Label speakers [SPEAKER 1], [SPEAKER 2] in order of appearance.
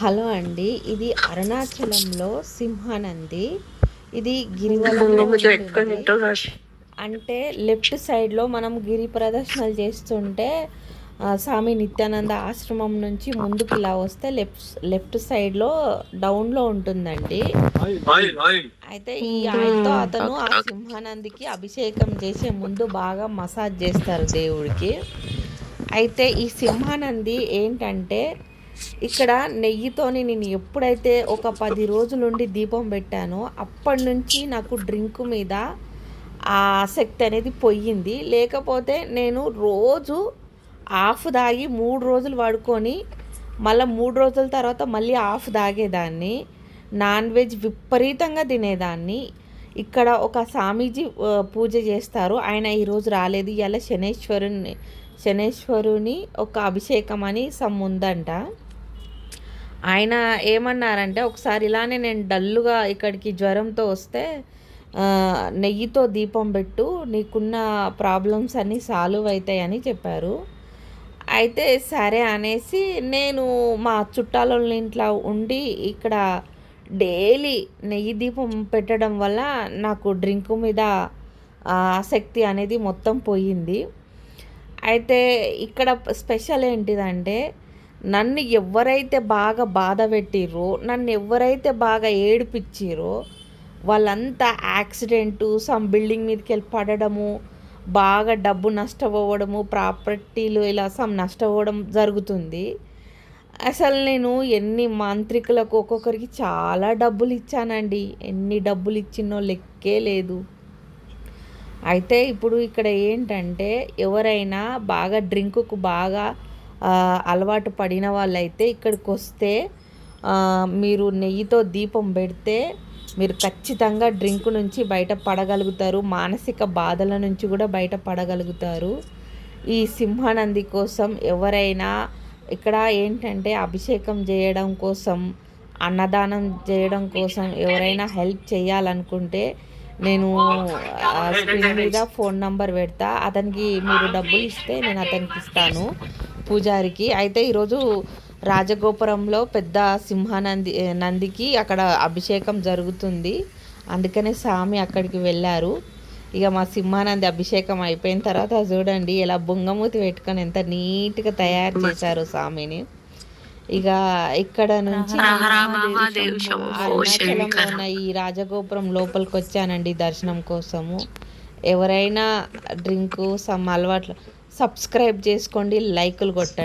[SPEAKER 1] Hello అండి ఇది అరుణాచలంలో సింహానంది. ఇది గిరివలంలో ఉంటుంది. అంటే లెఫ్ట్ సైడ్లో మనం గిరి ప్రదర్శనలు చేస్తుంటే స్వామి నిత్యానంద ఆశ్రమం నుంచి ముందుకు ఇలా వస్తే లెఫ్ట్ లెఫ్ట్ సైడ్లో డౌన్లో ఉంటుందండి. అయితే ఈ ఆయిల్తో అతను ఆ సింహానందికి అభిషేకం చేసే ముందు బాగా మసాజ్ చేస్తారు దేవుడికి. అయితే ఈ సింహానంది ఏంటంటే ఇక్కడ నెయ్యితోని నేను ఎప్పుడైతే ఒక పది రోజులుండి దీపం పెట్టానో అప్పటి నుంచి నాకు డ్రింక్ మీద ఆ ఆసక్తి అనేది పోయింది. లేకపోతే నేను రోజు ఆఫ్ తాగి మూడు రోజులు పడుకొని మళ్ళీ మూడు రోజుల తర్వాత మళ్ళీ ఆఫ్ తాగేదాన్ని నాన్ వెజ్ విపరీతంగా తినేదాన్ని. ఇక్కడ ఒక స్వామీజీ పూజ చేస్తారు. ఆయన ఈరోజు రాలేదు. ఇలా శనేశ్వరుని శనేశ్వరుని ఒక అభిషేకం అని సమ్ ఉందంట ఆయన ఏమన్నారంటే ఒకసారి ఇలానే నేను డల్లుగా ఇక్కడికి జ్వరంతో వస్తే నెయ్యితో దీపం పెట్టు నీకున్న ప్రాబ్లమ్స్ అన్నీ సాల్వ్ అవుతాయని చెప్పారు. అయితే సరే అనేసి నేను మా చుట్టాల ఇంట్లో ఉండి ఇక్కడ డైలీ నెయ్యి దీపం పెట్టడం వల్ల నాకు డ్రింక్ మీద ఆసక్తి అనేది మొత్తం పోయింది. అయితే ఇక్కడ స్పెషల్ ఏంటిదంటే నన్ను ఎవరైతే బాగా బాధ పెట్టిరో నన్ను ఎవరైతే బాగా ఏడిపించిరో వాళ్ళంతా యాక్సిడెంటు సమ్ బిల్డింగ్ మీదకి వెళ్ళి పడడము బాగా డబ్బు నష్టపోవడము ప్రాపర్టీలు ఇలా సమ్ నష్టపోవడం జరుగుతుంది. అసలు నేను ఎన్ని మాంత్రికులకు ఒక్కొక్కరికి చాలా డబ్బులు ఇచ్చానండి ఎన్ని డబ్బులు ఇచ్చినో లెక్కే లేదు. అయితే ఇప్పుడు ఇక్కడ ఏంటంటే ఎవరైనా బాగా డ్రింకుకు బాగా అలవాటు పడిన వాళ్ళైతే ఇక్కడికి వస్తే మీరు నెయ్యితో దీపం పెడితే మీరు ఖచ్చితంగా డ్రింక్ నుంచి బయట పడగలుగుతారు మానసిక బాధల నుంచి కూడా బయట పడగలుగుతారు. ఈ సింహానంది కోసం ఎవరైనా ఇక్కడ ఏంటంటే అభిషేకం చేయడం కోసం అన్నదానం చేయడం కోసం ఎవరైనా హెల్ప్ చేయాలనుకుంటే నేను స్క్రీన్ మీద ఫోన్ నంబర్ పెడతా అతనికి మీరు డబ్బులు ఇస్తే నేను అతనికి ఇస్తాను. పూజారికి. అయితే ఈరోజు రాజగోపురంలో పెద్ద సింహానంది నందికి అక్కడ అభిషేకం జరుగుతుంది. అందుకనే స్వామి అక్కడికి వెళ్ళారు. ఇక మా సింహానంది అభిషేకం అయిపోయిన తర్వాత చూడండి ఇలా బొంగమూతి పెట్టుకొని ఎంత నీట్గా తయారు చేశారు స్వామిని. ఇక ఇక్కడ నుంచి అరుణాచలంలో ఈ రాజగోపురం లోపలికి వచ్చానండి దర్శనం కోసము ఎవరైనా డ్రింకు సమ్ అలవాట్లు సబ్స్క్రైబ్ చేసుకోండి లైకులు కొట్టండి.